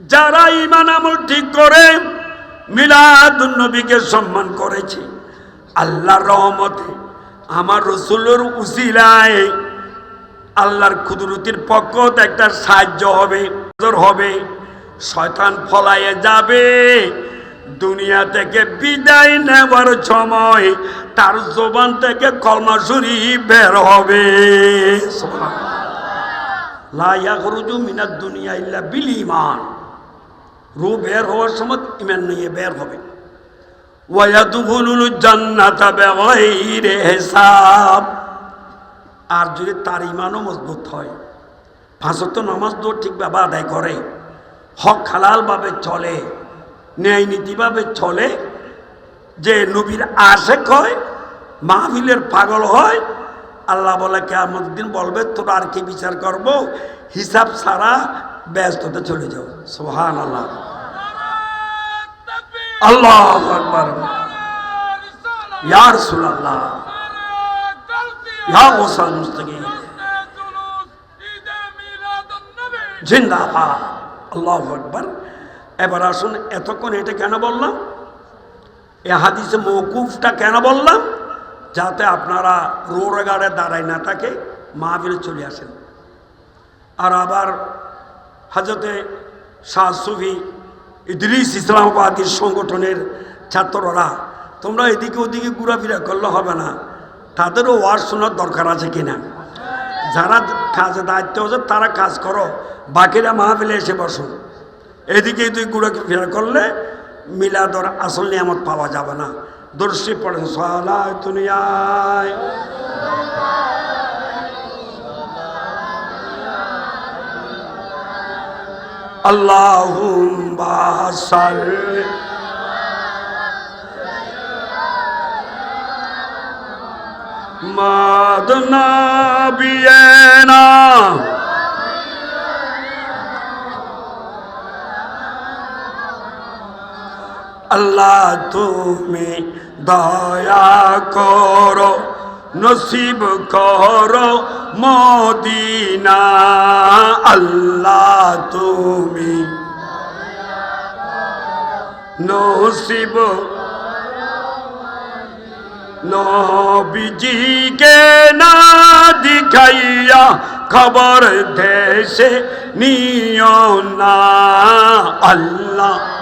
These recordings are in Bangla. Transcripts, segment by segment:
যারা ইমান আমল ঠিক করে মিলাদুন নবীকে সম্মান করেছে। আল্লাহর রহমতে আমার রসুলের উসিলায় আল্লাহর কুদরতির পক্ষ একটা সাহায্য হবে হবে। শয়তান ফলাইয়ে যাবে। দুনিয়া থেকে বিদায় নেওয়ার সময় তার জোবান থেকে কলমাসুরি বের হবে। লাইয়া খরুজু মিনার দুনিয়া ইল্লা বিল ইমান রু বের হওয়ার সময় ইমান নিয়ে বের হবে। আর যদি তার ইমানও মজবুত হয় ফাঁসত নামাজ দৌড় ঠিকভাবে আদায় করে। হক হালালভাবে চলে, ন্যায় নীতিভাবে চলে। যে নবীর আশেক হয়, মাহফিলের পাগল হয়, আল্লাহ বলে কেমন দিন বলবে, তোরা আর কি বিচার করব? হিসাব ছাড়া ব্যস্ততে চলে যাও। সোহান আল্লাহ আল্লাহ আকবর। ইয়ার সুল্লাহ ইয়া ওসাল মুস্তাকিম। জিন্দাবাদ। আল্লাহ আকবর। এবার আসুন, এতক্ষণ এটা কেন বললাম? এ হাদিসে মৌকুফটা কেন বললাম? যাতে আপনারা রোড়গাড়ে দাঁড়ায় না থাকে মাহবিলে চলে আসেন। আর আবার হাজতে শাহ সুফি ইদ্রিস ইসলামাবাদী সংগঠনের ছাত্ররা, তোমরা এদিকে ওদিকে ঘোরাফেরা করলে হবে না। তাদেরও ওয়ার্ড শোনার দরকার আছে কিনা? যারা কাজে দায়িত্ব হচ্ছে তারা কাজ করো। বাকিরা মাহফিলে এসে বসো। এদিকে তুই ঘোরাফেরা করলে মিলাদর আসল নিয়ামত পাওয়া যাবে না। দর্শী পড়েন সালায় দুনিয়ায় আল্লাহুম্মা সাল্লি মাদনা বিয়েনা আল্লাহ তুমি দয়া করো। নসিব করো মদিনা আল্লাহ তুমি নসিব নবীজিকে না দিখাইয়া খবর দেশে নিও না আল্লাহ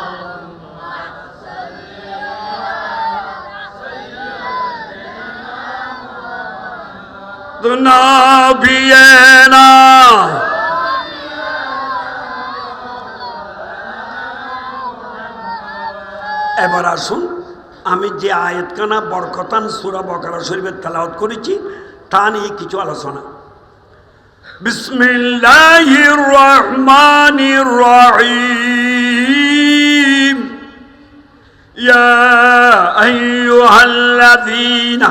এবার আসুন, আমি যে আয়াতখানা বরকতান সুরা বকরা শরীফের তেলাওয়াত করেছি, তা নিয়ে কিছু আলোচনা। বিসমিল্লাহির রহমানির রহিম। ইয়া আইয়ুহাল্লাযীনা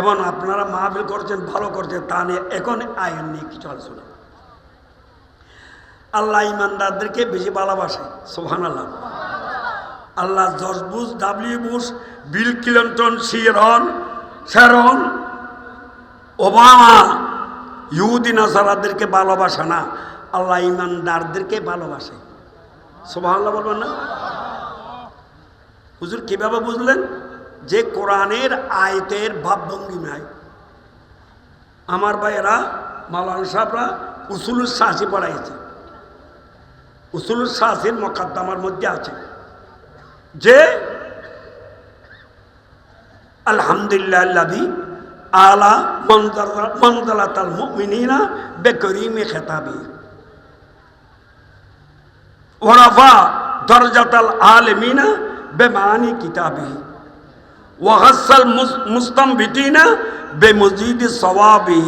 এবং আপনারা মাহফিল করছেন, ভালো করছেন, তা নিয়ে এখন আইন নিয়ে কিছু আলোচনা। আল্লাহ ইমানদারদেরকে বেশি ভালোবাসে সোহান আল্লাহ আল্লাহ George Bush, W Bush, Bill Clinton, Sharon Sharon Obama, ইহুদি নাসারাদেরকে ভালোবাসে না, আল্লাহ ইমানদারদেরকে ভালোবাসে। সোভান আল্লাহ বলবেন না? হুজুর কীভাবে বুঝলেন? যে কোরআনের আয়তের ভাবভঙ্গিমায় আমার ভাইয়েরা মালান সাহরা উসুল শাহি পড়াইছে। উসুল শাহির মকাদ্দামার মধ্যে আছে যে, আলহামদুলিল্লাহ আলা মন্দলাতাল মুমিনিনা বেকরিমে খেতাবি। ওরাফা দরজাতাল আলমিনা বেমানি কিতাবি ওয়াহাসাল মুস্তম্বিতিনা বেমজিদ সওয়াবি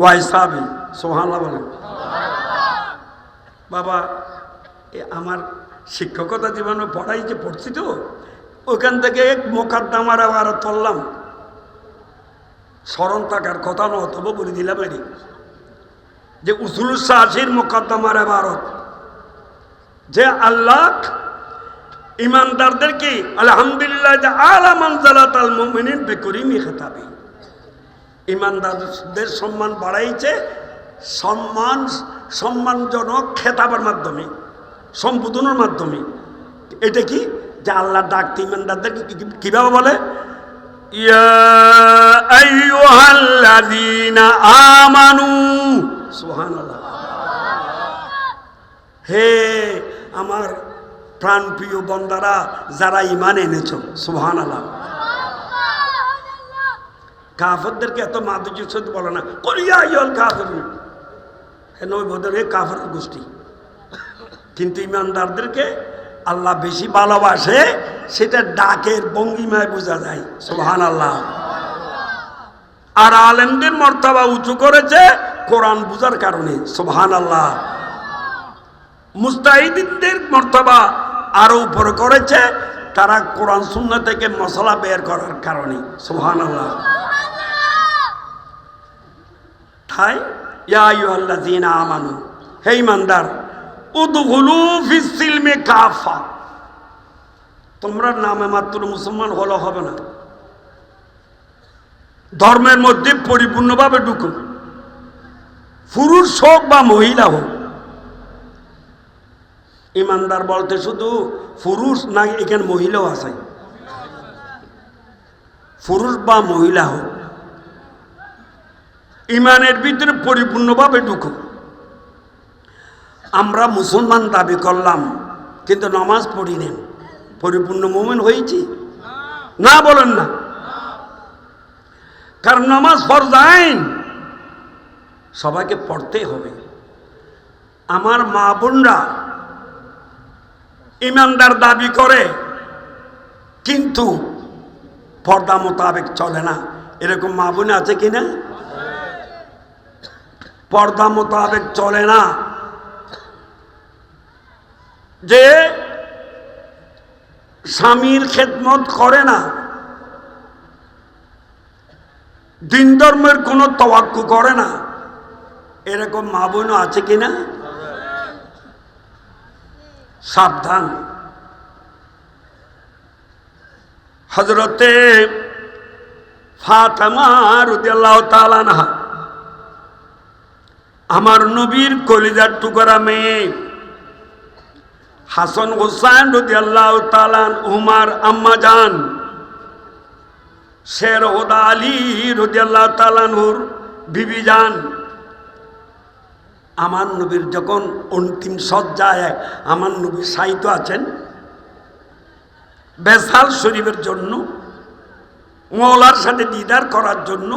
ওয়া হিসাবি সুবহানাল্লাহ বলেন। বাবা, এ আমার শিক্ষকতা জীবনে পড়াই যে পড়ছি তো ওইখান থেকে এক মোকাদ্দামার আবার তুললাম। স্মরণ থাকার কথা নয়, তবু বলে দিলাম এটি। যে উসুল শাহির মোকদ্দমার এবারত যে আল্লাহ ইমানদারদেরকে আলহামদুলিল্লাহ যে আলা মঞ্জালাত আল মুমিনিন বেকরিমি খেতাবে। ইমানদারদের সম্মান বাড়াইছে, সম্মান, সম্মানজনক খেতাবের মাধ্যমে, সম্বোধনের মাধ্যমে। এটা কি? যে আল্লাহ ডাকতে ইমানদারদেরকে কীভাবে বলে? আমানু। সুবহানাল্লাহ। হে আমার প্রাণপ্রিয় বন্দারা, যারা ইমান এনেছ সুবহান আল্লাহ কাফরদেরকে এত মাধুর্য সাথে বলে না করিয়া ইয়ল কাফর ওই বোধের এ কাফর গোষ্ঠী। কিন্তু ইমানদারদেরকে আল্লাহ বেশি ভালোবাসে, সেটা ডাকের ভঙ্গিমায় বোঝা যায় সোহান আল্লাহ আর আলেমদের মর্তবা উঁচু করেছে কোরআন বুঝার কারণে সোহান আল্লাহ মুস্তাহিদিনদের মর্তবা আরও উপরে করেছে, তারা কোরআন শূন্য থেকে মশলা বের করার কারণে। সুহান কাফা। তোমরা নামে মাত্র মুসলমান হলো হবে না। ধর্মের মধ্যে পরিপূর্ণভাবে ঢুকো। পুরুষ হোক বা মহিলা হোক ইমানদার বলতে শুধু পুরুষ না, এখানে মহিলাও আছে। পুরুষ বা মহিলা হোক, ইমানের ভিতরে পরিপূর্ণভাবে ঢুকো আমরা মুসলমান দাবি করলাম, কিন্তু নামাজ পড়ি নেন। পরিপূর্ণ মোমেন হয়েছি? না বলেন না। কারণ নামাজ ফরজ আইন। সবাইকে পড়তে হবে। আমার মা বোনরা ইমানদার দাবি করে, কিন্তু পর্দা মোতাবেক চলে না। এরকম মা বোন আছে কি না? পর্দা মোতাবেক চলে না। যে স্বামীর খেদমত করে না দিন ধর্মের কোনো তওয়াক্কু করে না। এরকম মা বোনও আছে কি না? সাবধান। হজরতে আমার নবীর কলিজার টুকরা মেয়ে হাসন হোসাইন রুদিয়াল্লাহ তালান উমার আম্মা জান, শের ওদা আলী রুদিয়াল্লাহ তালানহুর বিবি যান আমার নবীর যখন অন্তিম সজ্জায় আমার নবী সাহিত্য আছেন, বেসাল শরীফের জন্য মৌলার সাথে দিদার করার জন্য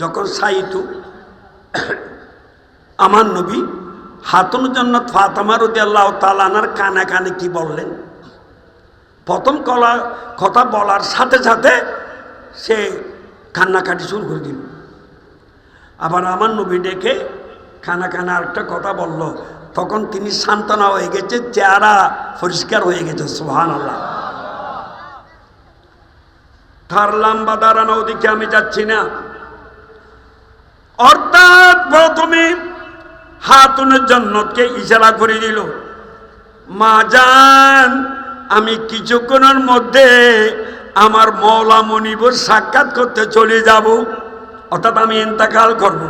যখন সাহিত্য আমার নবী হাতুন জন্নত ফাতামা রদি আল্লাহ তালানার কানে কানে কি বললেন? প্রথম কলা কথা বলার সাথে সাথে সে কান্নাকাটি শুরু করে দিল। আবার আমার নবী ডেকে খানা খানা একটা কথা বলল। তখন তিনি সান্ত্বনা হয়ে গেছে, চেহারা পরিষ্কার হয়ে গেছে সোহান আল্লাহ তার লম্বা দাঁড়ানো ওদিকে আমি যাচ্ছি না। অর্থাৎ প্রথমে হাতুনের জন্নতকে ইশারা করে দিল, মা যান আমি কিছুক্ষণের মধ্যে আমার মৌলা মনিবর সাক্ষাৎ করতে চলে যাব। অর্থাৎ আমি ইন্তাকাল করব।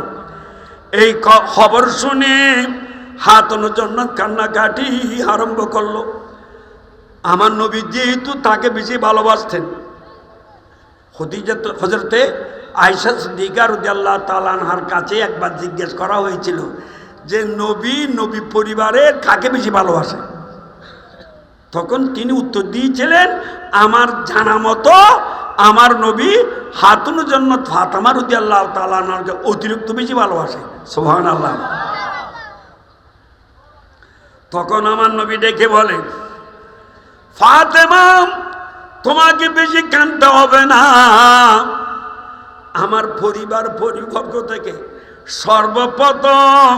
এই খবর শুনে হাতনের জন্য কান্নাকাটি আরম্ভ করল। আমার নবী যেহেতু তাকে বেশি ভালোবাসতেন। হজরতে আয়সা সিদ্দিকা রুদিয়াল্লাহ তালানহার কাছে একবার জিজ্ঞেস করা হয়েছিল যে, নবী নবী পরিবারের কাকে বেশি ভালোবাসে তখন তিনি উত্তর দিয়েছিলেন, আমার জানা মতো আমার নবী হাতুন জন্য ফাতামা রুদি আল্লাহ তালানকে অতিরিক্ত বেশি ভালোবাসে। সোহান আল্লাহ তখন আমার নবী ডেকে বলে, ফাতেমা, তোমাকে বেশি কানতে হবে না। আমার পরিবার পরিবর্গ থেকে সর্বপ্রথম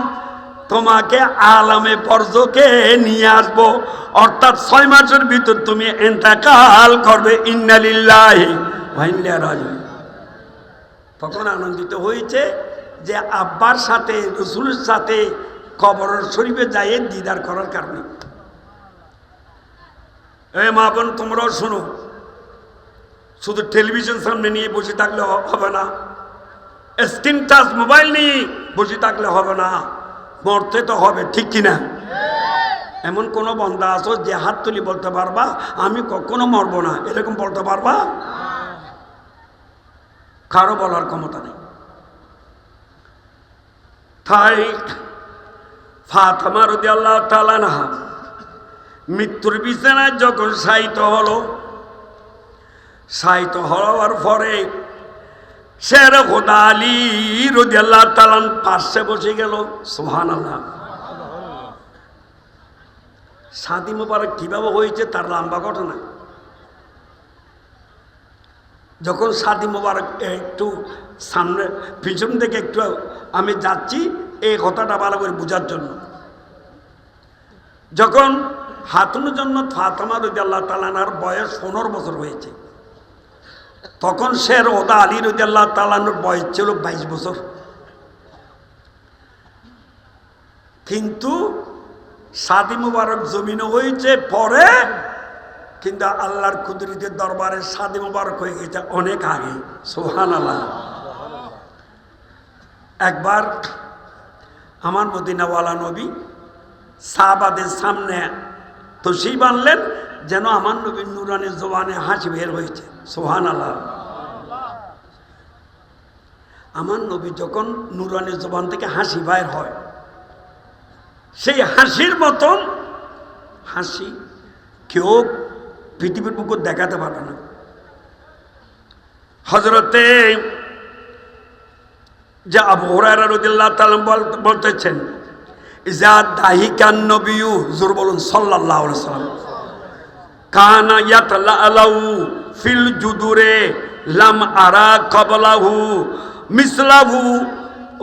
তোমাকে আলামে পর্যকে নিয়ে আসব। অর্থাৎ ছয় মাসের ভিতর তুমি এন্তাকাল করবে। ইন্নালিল্লাহি তখন আনন্দিত হয়েছে যে আব্বার সাথে, রসুলের সাথে কবর শরীফে যাইয়ে দিদার করার কারণে। এ মা বোন, তোমরাও শোনো। শুধু টেলিভিশন সামনে নিয়ে বসে থাকলে হবে না। স্ক্রিন টাচ, মোবাইল নিয়ে বসে থাকলে হবে না। মরতে তো হবে, ঠিক কিনা? এমন কোনো বন্ধা আছো যে হাত তুলি বলতে পারবা, আমি কখনো মরবো না। এরকম বলতে পারবা? কারও বলার ক্ষমতা নেই। তাই ফাতেমা রদি আল্লাহ তালানহা মৃত্যুর বিছানায় যখন সাহিত হলো সাহিত হওয়ার পরে শের খোদা আলী রদি আল্লাহ তালান পাশে বসে গেল সোহান আল্লাহ সাদি মোবারক কীভাবে হয়েছে তার লম্বা ঘটনা। যখন সাদি মোবারক একটু সামনে, পিছন থেকে একটু আমি যাচ্ছি, এই কথাটা ভালো করে বোঝার জন্য। যখন হাতুনের জন্য ফাতেমা রদি আল্লাহ তালানার বয়স পনেরো বছর হয়েছে। তখন শের ওদা আলী রদি আল্লাহ তালানোর বয়স ছিল বাইশ বছর। কিন্তু সাদি মুবারক জমিনে হয়েছে পরে, কিন্তু আল্লাহর কুদরিতের দরবারে সাদি মুবারক হয়ে গেছে অনেক আগে। সোহান আল্লাহ একবার আমার মদিনাওয়ালা নবী সাহাবাদের সামনে তো সেই বানলেন যেন আমার নবীর নুরানের জবানে হাসি বের হয়েছে। সোহান আল্লাহ আমার নবী যখন নুরানের জবান থেকে হাসি বাইর হয়, সেই হাসির মতন হাসি কেউ পৃথিবীর বুকুর দেখাতে পারবে না। হজরতে যে আবু তাআলা বল- বলতেছেন, ইজা দাহিকান নবিয়ু জোর বলুন আলাইহি সাল্লাম কানা ইয়াতলাউ ফিল জুদুরে লাম আরা কবলাহু মিসলাহু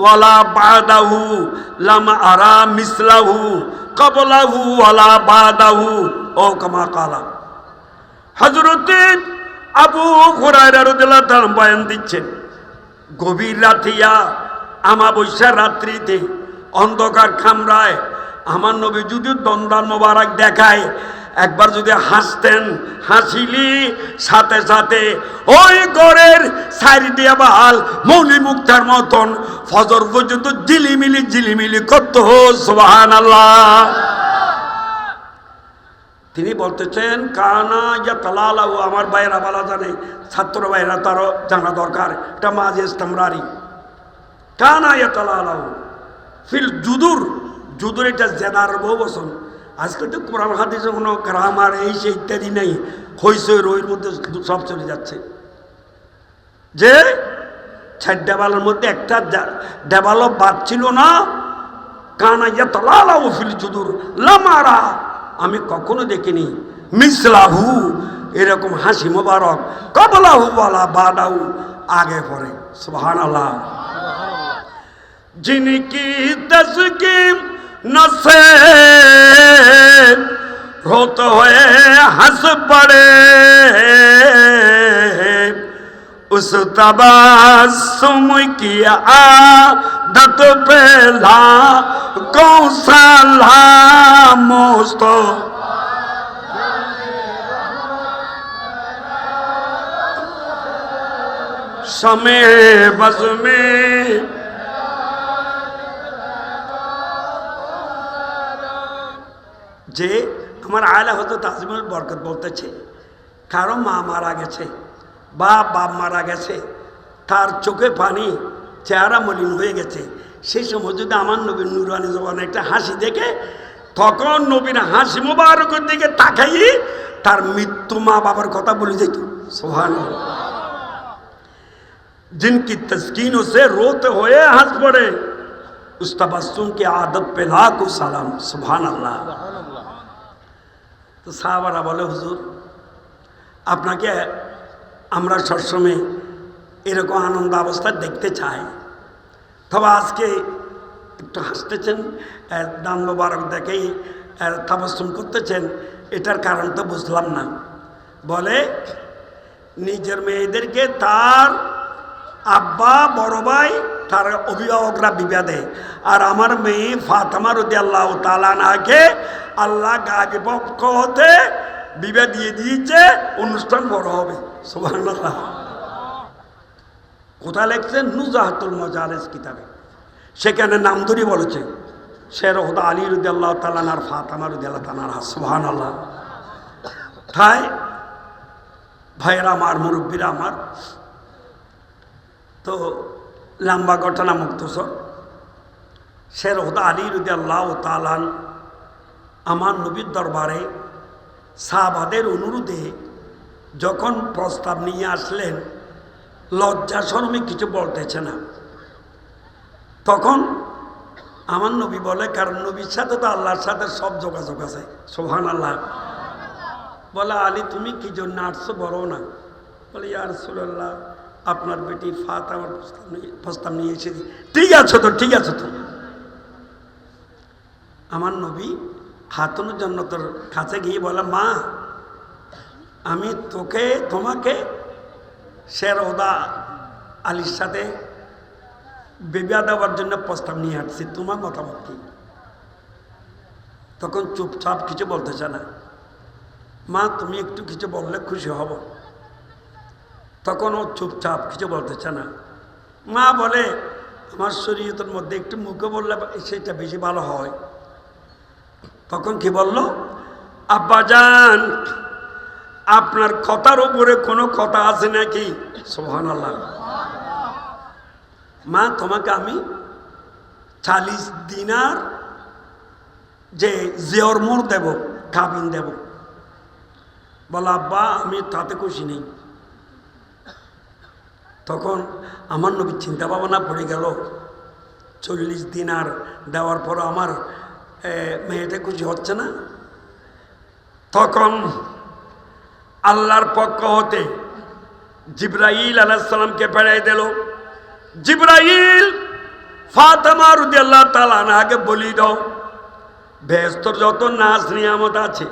ওয়ালা লাম আরা ওয়ালা ও কালা। আবু বয়ান দিচ্ছেন, গভীর রাতিয়া আমাবস্যার রাত্রিতে অন্ধকার খামরায় আমার নবী যদি দন্দান মোবারক দেখায় একবার যদি হাসতেন, হাসিলি, সাথে সাথে ওই গড়ের সাইড দিয়ে বাল মৌলি মুক্তার মতন ফজর পর্যন্ত জিলিমিলি জিলিমিলি করতো সোহান আল্লাহ তিনি বলতেছেন, কানা ইয়া তালালাহু আমার ভাইয়েরা বলা জানে, ছাত্র ভাইয়েরা তারও জানা দরকার। এটা মাঝে ইস্তামরারি। কানা ইয়া তালালাহু ফিল জুদুর জুদুর এটা জেদার বহু বসন আজকে তো কোরআন হাদিসে কোনো গ্রামার এই সে ইত্যাদি নেই হইসই রইয়ের মধ্যে সব চলে যাচ্ছে। যে ছাড় ডেবালের মধ্যে একটা ডেভেলপ বাদ ছিল না। কানাইয়া তলালা উফিল চুদুর লামারা আমি কখনো দেখিনি। মিসলাহু এরকম হাসি মোবারক কবলাহু বলা বাদাউ আগে পরে। সুহান আল্লাহ যিনি কি তসকিম नसे रोत हुए हंस पड़े उस तबासुम की आदत पे ला कौन सा ला मोस्तो समय बज में যে আমার আয়লা হতো তাজমহল বরকত বলতেছে কারো মা মারা গেছে বা বাপ মারা গেছে তার চোখে পানি চেহারা মলিন হয়ে গেছে সেই সময় যদি আমার নবীর নুরানি জবান একটা হাসি দেখে তখন নবীর হাসি মোবারকের দিকে তাকাই তার মৃত্যু মা বাবার কথা বলে যেত সোহান जिनकी तस्कीनों से रोते हुए हंस पड़े उस तबस्सुम की आदत पे लाखो सलाम सुभान अल्लाह তো সাহাবারা বলে হুজুর আপনাকে আমরা সবসময় এরকম আনন্দ অবস্থা দেখতে চাই তবে আজকে একটু হাসতেছেন আহ, দান মোবারক দেখেই তাবস্তুম করতেছেন এটার কারণ তো বুঝলাম না বলে নিজের মেয়েদেরকে তার আব্বা বড় ভাই তার অভিভাবকরা বিবাহ দেয় আর আমার মেয়ে ফাতেমা রদি আল্লাহ তালানাকে আল্লাহ গাজী পক্ষ হতে বিবাহ দিয়ে দিয়েছে, অনুষ্ঠান বড় হবে। সুবহানাল্লাহ। কোথায় লেখছেন নুজাহাতুল মজারেস কিতাবে। সেখানে নাম ধরে বলেছে, শের হোদা আলী রুদি আল্লাহ তালানার ফাতেমা রুদি আল্লাহ তালার সুহান আল্লাহ তাই ভাইয়েরা আমার, মুরব্বীরা আমার, তো লম্বা ঘটনা মুক্তসর শের হোদা আলী রুদি আল্লাহ তালান আমার নবীর দরবারে সাহাবাদের অনুরোধে যখন প্রস্তাব নিয়ে আসলেন, লজ্জা শরমে কিছু বলতেছে না। তখন আমার নবী বলে, কারণ নবীর সাথে তো আল্লাহর সাথে সব যোগাযোগ আছে। সোহান আল্লাহ বলে, আলী, তুমি কি জন্য আসছো? বলো না। বলে ইয়ার সুল্লাহ আপনার বেটি ফাত আমার প্রস্তাব নিয়ে এসেছি ঠিক আছে তো, ঠিক আছে তো? আমার নবী খাতুনের জন্য তোর কাছে গিয়ে বলে, মা, আমি তোকে, তোমাকে শের ওদা আলীর সাথে বিবাহ দেওয়ার জন্য প্রস্তাব নিয়ে আসছি। তোমার মতামত কি? তখন চুপচাপ কিছু বলতে বলতেছে না। মা, তুমি একটু কিছু বললে খুশি হব। তখন ও চুপচাপ, কিছু বলতেছে না। মা বলে, আমার শরীয়তের মধ্যে একটু মুখে বললে সেটা বেশি ভালো হয়। তখন কি বলল আব্বাজান আপনার কথার উপরে কোনো কথা আছে নাকি? সোহান আল্লাহ মা, তোমাকে আমি চালিশ দিনার যে জিয়র মোর দেব, কাবিন দেব। বলা, আব্বা, আমি তাতে খুশি নেই। তখন আমার নবীর চিন্তা ভাবনা পড়ে গেল। চল্লিশ দিন আর দেওয়ার পর আমার মেয়েটা খুশি হচ্ছে না। তখন আল্লাহর পক্ষ হতে জিব্রাইল আলাহিসাল্লামকে পেড়াই দিল। জিব্রাইল রুদিয়াল্লাহ তালা আগে বলি দাও, ব্যস্তর যত নাচ নিয়ামত আছে,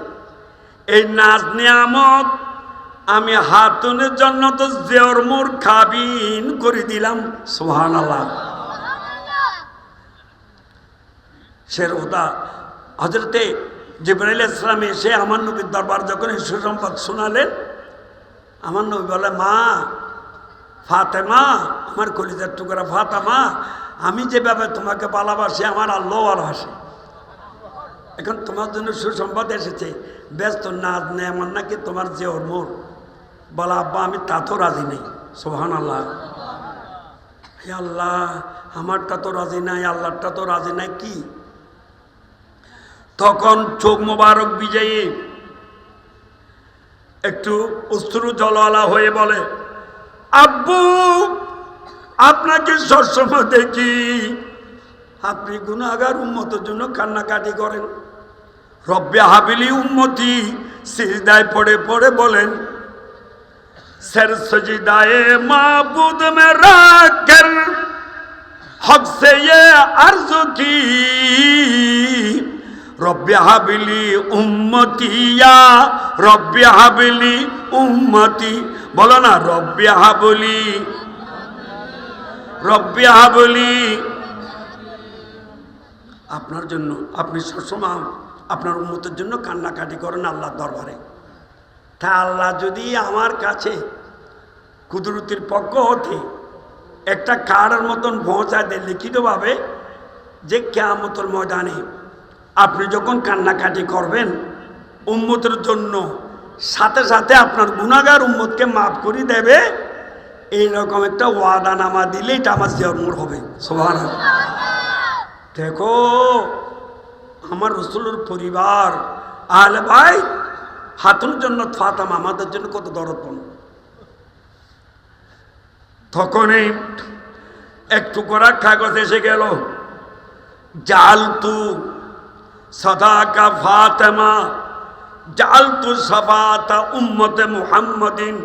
এই নাচ নিয়ামত আমি হাতুনের জন্য তো জেওর মোর খাবিন করে দিলাম সোহান আল্লাহ শের ওদা হজরতে জিব্রাইল ইসলাম এসে আমার নবীর দরবার যখন এই সুসংবাদ শোনালেন, আমার নবী বলে, মা, ফাতেমা, আমার কলিজার টুকরা ফাতেমা, আমি যেভাবে তোমাকে ভালোবাসি, আমার আল্লাহ ভালোবাসে। এখন তোমার জন্য সুসম্পদ এসেছে, ব্যস্ত নাচ নেই আমার নাকি তোমার যে ওর মোর? বলা, আব্বা, আমি তাতেও রাজি নেই। সোহান আল্লাহ হে আল্লাহ, আমারটা তো রাজি নাই আল্লাহটা তো রাজি নাই, কি? তখন চোখ মোবারক বিজয়ী একটু অশ্রু জলওয়ালা হয়ে বলে, আব্বু, আপনাকে সবসময় দেখি। আপনি গুণাগার উন্মতের জন্য কান্নাকাটি করেন। রব্বে হাবিলি উন্মতি সিজদায় পড়ে পড়ে বলেন سر سجدائے معبود میں رکھ کر حق سے یہ عرض کی, رب حبلی امتی یا رب حبلی امتی۔ বলো না রব্যা হাবলি রব্যা হাবলি আপনার জন্য আপনি সবসময় আপনার উন্মতের জন্য কান্নাকাটি করেন আল্লাহর দরবারে। তা আল্লাহ যদি আমার কাছে কুদরতির পক্ষ হতে একটা কার্ডের মতন পৌঁছায় দেয় লিখিতভাবে যে কেয়ামতর ময়দানে আপনি যখন কান্নাকাটি করবেন, উম্মতের জন্য সাথে সাথে আপনার গুণাগার উম্মতকে মাফ করে দেবে। এইরকম একটা ওয়াদা নামা দিলে এটা আমার জন্মর হবে। সবার দেখো, আমার রসুলের পরিবার, আহলে ভাই হাতুন জন্য ফাতাম আমাদের জন্য কত দরদপন তখনই একটু করা কাগজ এসে গেল। জালতু সদাকা ফাতেমা জালতু সফাতা উম্মতে মুহাম্মদিন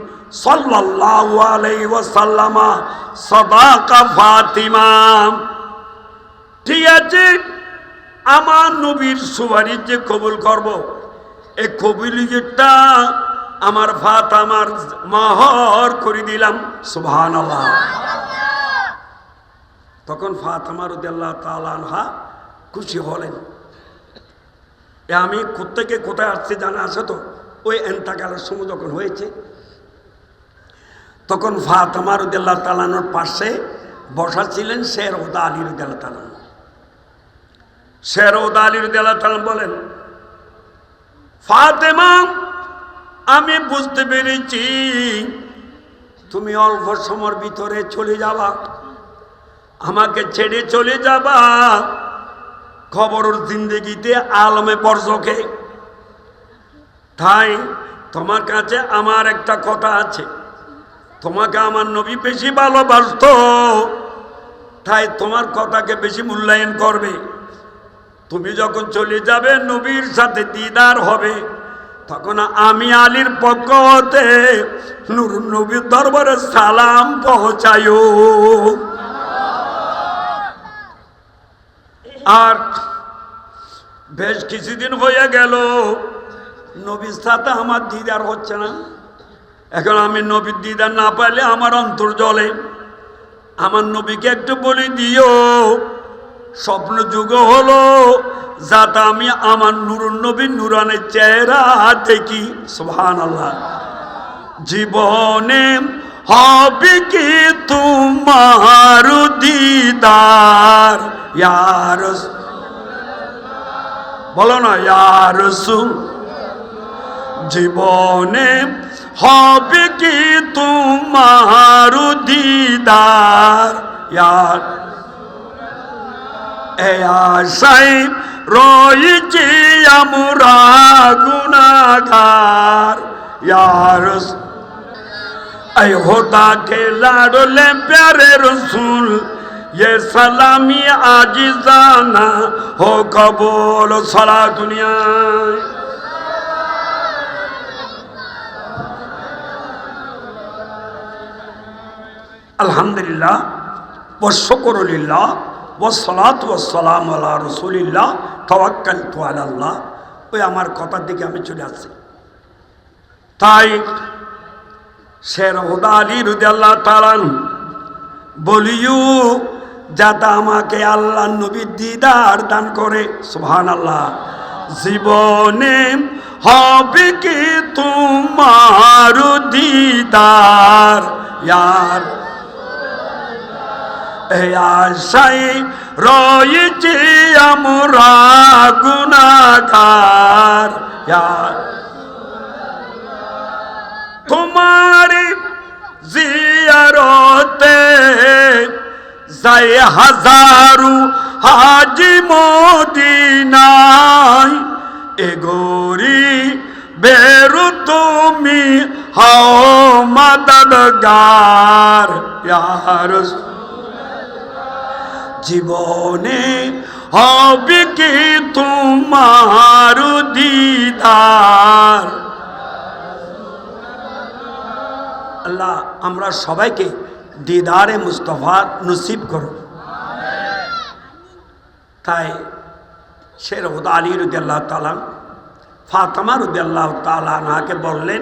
সাল্লাল্লাহু আলাইহি ওয়াসাল্লামা, সদাকা ফাতিমা। ঠিক আছে, আমার নবীর সুবারির যে কবুল করব এই কবিলিটা আমার ভাত আমার মাহর করে দিলাম। আল্লাহ তখন ফাতেমা রুদাল্লাহ তালানহা খুশি হলেন। এ আমি কোথেকে কোথায় আসছে জানা আছে তো? ওই এন্তাকালের সময় যখন হয়েছে, তখন ফাতেমা রুদাল্লাহ তালানোর পাশে বসা ছিলেন শের ওদা আলী রুদাল্লাহ তালান শের ওদা আলী রুদাল্লাহ তালান বলেন, ফাতেমা আমি বুঝতে পেরেছি। তুমি অল্প সময়ের ভিতরে চলে যাবা। আমাকে ছেড়ে চলে যাবা। খবর জিন্দগিতে আলমে বর্জকে তাই তোমার কাছে আমার একটা কথা আছে। তোমাকে আমার নবী বেশি ভালোবাসত। তাই তোমার কথাকে বেশি মূল্যায়ন করবে। তুমি যখন চলে যাবে, নবীর সাথে দিদার হবে। তখন আমি আলীর পক্ষ হতে নুর নবীর দরবারে সালাম পৌঁছায়ও আর বেশ কিছুদিন হয়ে গেল, নবীর সাথে আমার দিদার হচ্ছে না। এখন আমি নবীর দিদার না পাইলে আমার অন্তর জলে আমার নবীকে একটু বলে দিও স্বপ্ন যুগ হলো, যাতে আমি আমার নুরুন নবীর নুরানের চেহারা দেখি। সুহান আল্লাহ জীবনে হবে কি তোমার দিদার? ইয়ার বলো না ইয়ার জীবনে হবে কি তোমার দিদার? ইয়ার এ আশাই রয়েছি আমরা গুণাগার ইয়ারস اے خدا کے لاڈلے پیارے رسول یہ سلامی آجزانہ ہو قبول سلا دنیا الحمدللہ و شکر للہ ওসলাত ওসালাম আল্লাহ রসুলিল্লাহ তওয়াক্কাল তু আল্লাহ। ওই আমার কথার দিকে আমি চলে আসছি। তাই শের হুদা আলী রুদাল্লাহ তালান বলিও যাতে আমাকে আল্লাহ নবী দিদার দান করে। সুহান আল্লাহ জীবনে হবে কি তোমার দিদার? ইয়ার এই আশাই রয়েছে আমরা গুণাগার। তোমার জিয়ারতে যাই হাজারু হাজি মদিনায়। এগোরি বেরু তুমি হাও মাদদগার ইয়ার জীবনে হবে কি তোমার দিদার? আল্লাহ, আমরা সবাইকে দিদারে মুস্তফা নসিব করো তাই শের হুদা আলী রুদাল্লাহ তালান ফাতেমা রুদাল্লাহ তালাকে বললেন,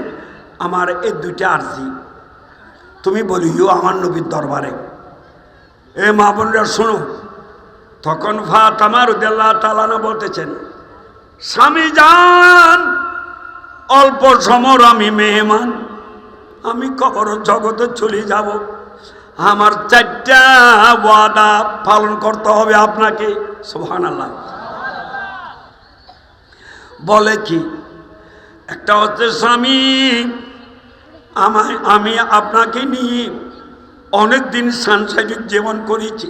আমার এই দুইটা আর্জি, তুমি বলিও আমার নবীর দরবারে। এ মা বোনরা, শোনো। তখন ফাতেমা রুদাল্লাহ তালানা বলতেছেন, স্বামী যান অল্প সমর আমি মেহমান, আমি কবর জগতে চলে যাব। আমার চারটা ওয়াদা পালন করতে হবে আপনাকে। সোহান আল্লাহ বলে কি? একটা হচ্ছে স্বামী, আমায়, আমি আপনাকে নিয়ে অনেক দিন সাংসারিক জীবন করেছি।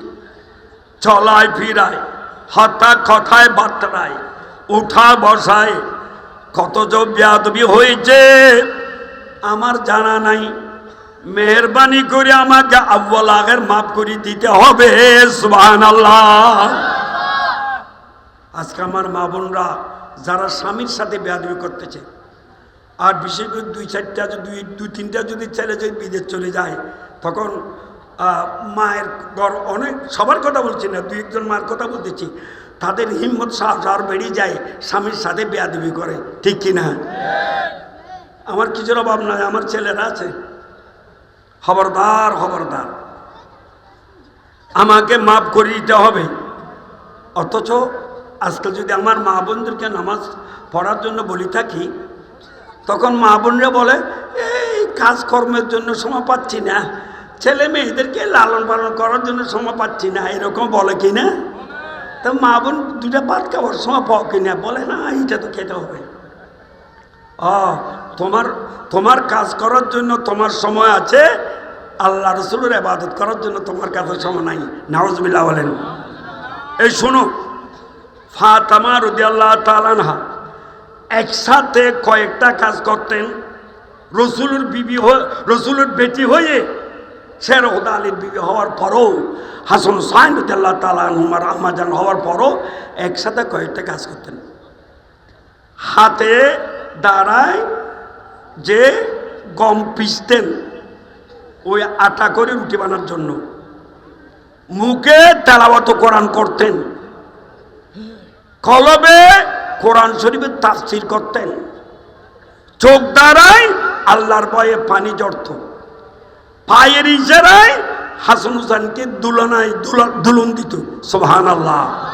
চলায় ফিরায় হত্যা কথায় বার্তায় উঠা বসায়, কত যে বেয়াদবি হয়েছে, আমার জানা নাই। মেহরবানি করে আমাকে আব্বাল আগের মাফ করে দিতে হবে আল্লাহ আজকে আমার মা বোনরা যারা স্বামীর সাথে বেয়াদবি করতেছে, আর বিশেষ করে দুই চারটা দুই দুই তিনটা যদি ছেলে যদি বিদেশ চলে যায় তখন মায়ের ঘর অনেক, সবার কথা বলছি না, দুই একজন মায়ের কথা বলতেছি। তাদের হিম্মত আর বেরিয়ে যায়, স্বামীর সাথে বেয়াদবি করে, ঠিক কি না? আমার কিছুর অভাব নয়, আমার ছেলেরা আছে। খবরদার খবরদার। আমাকে মাফ করে দিতে হবে। অথচ আজকে যদি আমার মা বোনদেরকে নামাজ পড়ার জন্য বলি থাকি, তখন মা বোনরা বলে, এই কাজকর্মের জন্য সময় পাচ্ছি না। ছেলে মেয়েদেরকে লালন পালন করার জন্য সময় পাচ্ছি না। এরকম বলে কি না? তো মা বোন দুটা ভাত খাওয়ার সময় পাও কিনা বলে না, এইটা তো খেতে হবে। ও, তোমার তোমার কাজ করার জন্য তোমার সময় আছে। আল্লাহ রসুলের আবাদত করার জন্য তোমার কাছে সময় নাই। নাওজবিল্লা বলেন। এই শোনো, ফাতামা রদি আল্লাহ তালানহা একসাথে কয়েকটা কাজ করতেন। রসুলের বিবি রসুলের বেটি হয়ে শের হোদা আলীর বিবি হওয়ার পরও, হাসন আল্লাহ তালানহুমার আম্মাজান হওয়ার পরও একসাথে কয়েকটা কাজ করতেন। হাতে দাঁড়ায় যে গম পিসতেন ওই আটা করে রুটি বানার জন্য। মুখে তেলাবত কোরআন করতেন। কলবে কোরআন শরীফের তাফসির করতেন। চোখ দ্বারায় আল্লাহর ভয়ে পানি জড়ত। পায়ের ইশারায় হাসান হুসানকে দুলনায় দুলা- দুলন দিত। সোহান আল্লাহ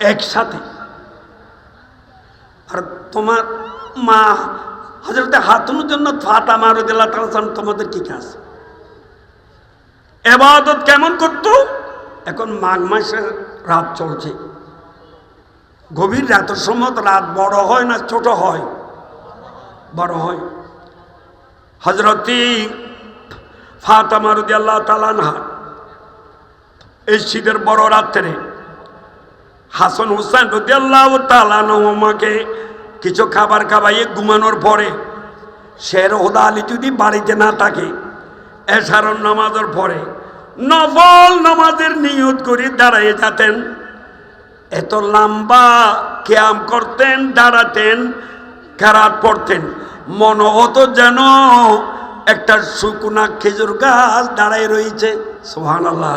একসাথে। আর তোমার মা হজরতে হাতুনের জন্য ফাতা মারুদুল্লাহ তালাম তোমাদের কি কাজ? এবাদত কেমন করতো? এখন মাঘ মাসের রাত চলছে। গভীর রাতের সময় রাত বড় হয় না, ছোট হয়। বড় হয়। হজরতি ফাতামা রদি আল্লাহ তালানহা এই শীতের বড় রাত্রে হাসান হুসাইন রদি আল্লাহ তালানহমাকে কিছু খাবার খাবাইয়ে ঘুমানোর পরে শের হোদা আলী যদি বাড়িতে না থাকে এশারণ নামাজের পরে নফল নামাজের নিয়ত করে দাঁড়াইয়ে যেতেন, এত লম্বা ক্যাম করতেন, দাঁড়াতেন কারাত পড়তেন মনে হতো যেন একটা শুকনা খেজুর গাছ দাঁড়ায় রয়েছে। সোহান আল্লাহ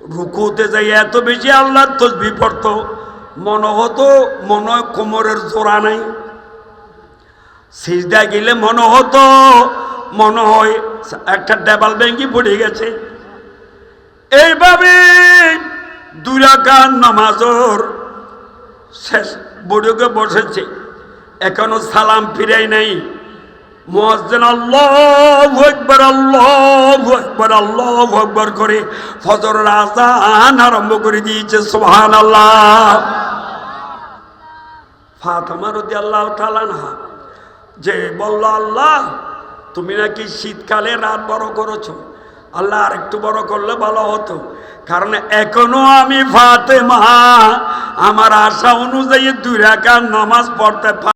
রুকুতে যাই এত বেশি আল্লাহ তসবি পড়তো। মনে হতো মনে কোমরের জোড়া নাই। সিজদা গেলে মনে হতো, মনে হয় একটা ডেবাল ব্যাঙ্গি পড়ে গেছে। এইভাবে দুরাকার নামাজর শেষ বড়কে বসেছে। এখনও সালাম ফিরাই নাই। আল্লাহ করে ফজর আরম্ভ করে দিয়েছে সোহান আল্লাহ যে বলল, আল্লাহ, তুমি নাকি শীতকালে রাত বড় করেছ? আল্লাহ আর একটু বড় করলে ভালো হতো। কারণ এখনও আমি ফাতে মা আমার আশা অনুযায়ী দুই রাকাত নামাজ পড়তে